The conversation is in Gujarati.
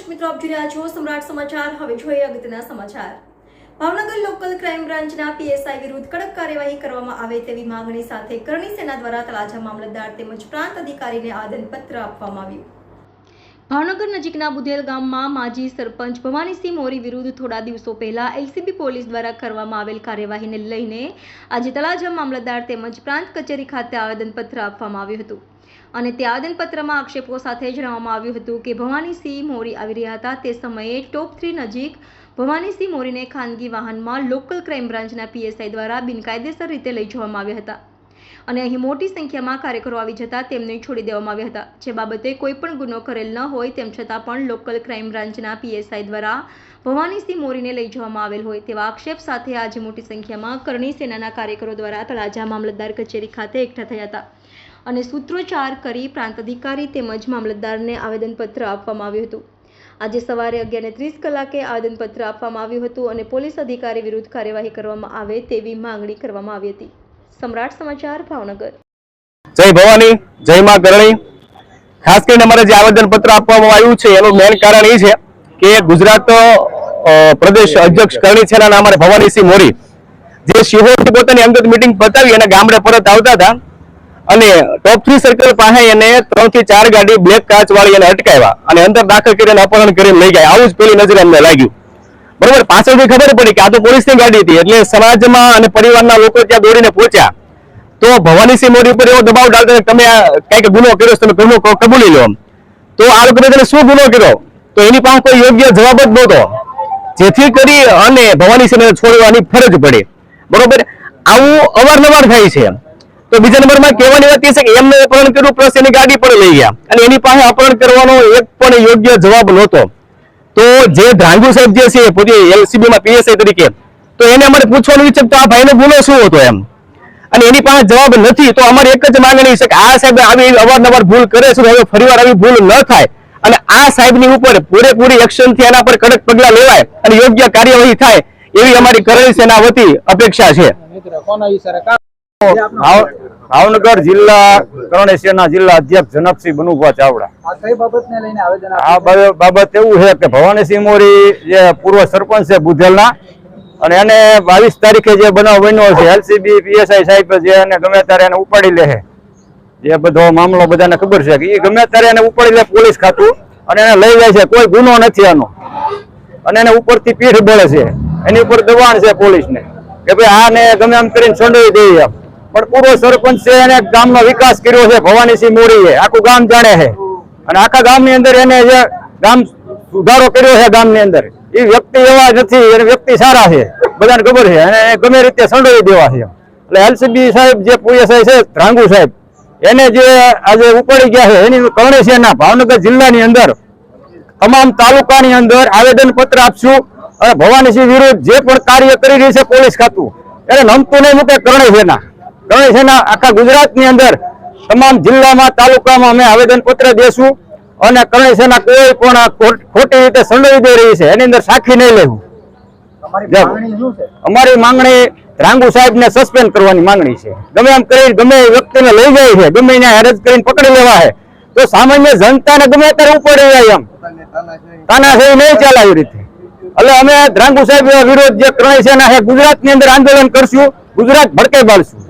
દર્શક મિત્રો આપ જોઈ રહ્યા છો સમ્રાટ સમાચાર. હવે જોઈએ અગત્યના સમાચાર. ભાવનગર લોકલ ક્રાઇમ બ્રાન્ચના પીએસઆઈ વિરુદ્ધ કડક કાર્યવાહી કરવામાં આવે તેવી માંગણી સાથે કરણી સેના દ્વારા તળાજા મામલતદાર તેમજ પ્રાંત અધિકારીને આદનપત્ર આપવામાં આવ્યું. ભાવનગર નજીકના બુધેલ ગામમાં માજી સરપંચ ભવાનીસિંહ મોરી વિરુદ્ધ થોડા દિવસો પહેલા એલસીબી પોલીસ દ્વારા કરવામાં આવેલ કાર્યવાહીને લઈને આજે તળાજા મામલતદાર તેમજ પ્રાંત કચેરી ખાતે આવેદનપત્ર આપવામાં આવ્યું હતું. અને તે આવેદનપત્રમાં આક્ષેપો સાથે જણાવવામાં આવ્યું હતું કે ભવાનીસિંહ મોરી આવી રહ્યા હતા. તે સમયે ટોપ થ્રી નજીક ભવાનીસિંહ મોરીને ખાનગી વાહનમાં લોકલ ક્રાઇમ બ્રાન્ચના પીએસઆઈ દ્વારા બિનકાયદેસર રીતે લઈ જવામાં આવ્યા હતા અને અહીં મોટી સંખ્યામાં કાર્યકરો આવી જતા તેમને છોડી દેવામાં આવ્યા હતા. જે બાબતે કોઈ પણ ગુનો કરેલ ન હોય તેમ છતાં પણ લોકલ ક્રાઇમ બ્રાન્ચના પીએસઆઈ દ્વારા ભવાનીસિંહ મોરીને લઈ જવામાં આવેલ હોય તેવા આક્ષેપ સાથે આજે મોટી સંખ્યામાં કરણી સેનાના કાર્યકરો દ્વારા તળાજા મામલતદાર કચેરી ખાતે એકઠા થયા હતા. અને સૂત્રોચ્ચાર કરી પ્રાંત અધિકારી તેમજ મામલતદારને આવેદનપત્ર આપવામાં આવ્યું હતું. આજે સવારે અગિયારને ત્રીસ કલાકે આવેદનપત્ર આપવામાં આવ્યું હતું અને પોલીસ અધિકારી વિરુદ્ધ કાર્યવાહી કરવામાં આવે તેવી માંગણી કરવામાં આવી હતી. સમ્રાટ સમાચાર ભાવનગર. જય ભવાની, જય મા કરણી ખાસ કરીને અમારે જે આવેદનપત્ર આપવામાં આવ્યું છે, એનું મેન કારણ એ છે કે ગુજરાત પ્રદેશ અધ્યક્ષ કરણી સેનાના અમારે ભવાનીસિંહ મોરી. જે શિહોરથી પોતાની અંગત મિટિંગ પતાવી અને ગામડે પરત આવતા હતા અને ટોપ થ્રી સર્કલ પાસે એને ત્રણથી ચાર ગાડી બ્લેક કાચ વાળી એને અટકાવ્યા અને અંદર દાખલ કરીને અપહરણ કરીને લઈ ગયા. આવું જ પેલી નજરે અમને લાગ્યું. બરોબર, પાછળથી ખબર પડી કે આ તો પોલીસની ગાડી હતી, એટલે સમાજમાં અને પરિવારના લોકો ત્યાં દોડીને પહોંચ્યા. તો ભવાનીસિંહ મોદી ઉપર એવો દબાવ ડાલતા તમે કંઈક ગુનો કર્યો તમે ગુનો કબૂલી લો તો આ લોકોને તેને શું ગુનો કર્યો? તો એની પાસે કોઈ યોગ્ય જવાબ જ નહોતો. જેથી કરી અને ભવાનીસિંહને છોડવાની ફરજ પડી. બરોબર? આવું અવારનવાર થાય છે. તો બીજા નંબરમાં કહેવાની વાત એ છે કે એમને અપહરણ કર્યું પ્લસ એની ગાડી પણ લઈ ગયા. અને એની પાસે અપહરણ કરવાનો એક પણ યોગ્ય જવાબ નહોતો. તો જે ધ્રાંગુ સાહેબ જે છે, પોતે એલસીબીમાં પીએસઆઈ તરીકે, તો એને અમારે પૂછવાનું વિચાર તો આ ભાઈનો ગુનો શું હતો એમ? અને એની પાસે જવાબ નથી, તો અમારી એક જ માંગણી છે કે આ સાહેબ આવી અવારનવાર ભૂલ કરે છે હવે ફરીવાર આવી ભૂલ ન થાય. અને આ સાહેબની ઉપર પૂરેપૂરી એક્શનથી એના પર કડક પગલાં લેવાય અને યોગ્ય કાર્યવાહી થાય એવી અમારી કરેલ સેના વતી અપેક્ષા છે. ભાવનગર જિલ્લા કરણેશ્વરના જિલ્લા અધ્યક્ષ જનકસિંહ બનુભા ચાવડા. આ બાબત એવું છે કે ભવાનીસિંહ મોરી જે પૂર્વ સરપંચ છે બુધેલના અને એને બાવીસ તારીખે જે બનાવ બન્યો છે એલસીબી પીએસઆઈ સાહેબ જે એને ગમે ત્યારે એને ઉપાડી લે જે બધો મામલો બધાને ખબર છે કે એ ગમે ત્યારે એને ઉપાડી લે પોલીસ ખાતું અને એને લઈ જાય છે કોઈ ગુનો નથી આનો. અને એને ઉપરથી પીઠ બળે છે. એની ઉપર દબાણ છે પોલીસને. કે ભાઈ આને ગમે એમ કરીને સંડોવી દઈએ પણ પૂર્વ સરપંચ છે એને ગામનો વિકાસ કર્યો છે, ભવાનીસિંહ મોરીએ. આખું ગામ જાણે છે. અને આખા ગામની અંદર એને ગામ સુધારો કર્યો છે ગામની અંદર. એ વ્યક્તિ એવા નથી, એને વ્યક્તિ સારા છે. બધાને ખબર છે. અને ગમે રીતે સંડોવી દેવા છે. એટલે એલસીબી સાહેબ જે પીએસઆઈ છે ધ્રાંગુ સાહેબ, એને જે આજે ઉપાડી ગયા છે, એની કરણી સેના ભાવનગર જિલ્લાની અંદર તમામ તાલુકાની અંદર આવેદન પત્ર આપશું અને ભવાનીસિંહ વિરુદ્ધ જે પણ કાર્ય કરી રહી છે પોલીસ ખાતું, એને નમતું નહીં મૂકે, કરણી સેના કરણી સેના આખા ગુજરાતની અંદર તમામ જિલ્લામાં તાલુકામાં અમે આવેદન પત્ર દેશું અને કરણી સેના કોઈ પણ ખોટી રીતે સંડોવી દઈ રહી છે એની અંદર સાખી નહીં લેવું. અમારી માંગણી રાંગુ સાહેબને સસ્પેન્ડ કરવાની માંગણી છે. ગમે એમ કરી ગમે એ વ્યક્તિને લઈ જાય છે ગમે એને હેરેજ કરીને પકડી લેવા છે તો સામાન્ય જનતાને ગમે ત્યારે ઉપાડી જાય એમ. તાનાશાહી નહીં ચાલે આવી રીતે. એટલે અમે ધ્રાંગુ સાહેબ વિરોધ જે કરણી સેના છે ગુજરાતની અંદર આંદોલન કરશું ગુજરાત ભડકે બાળશું.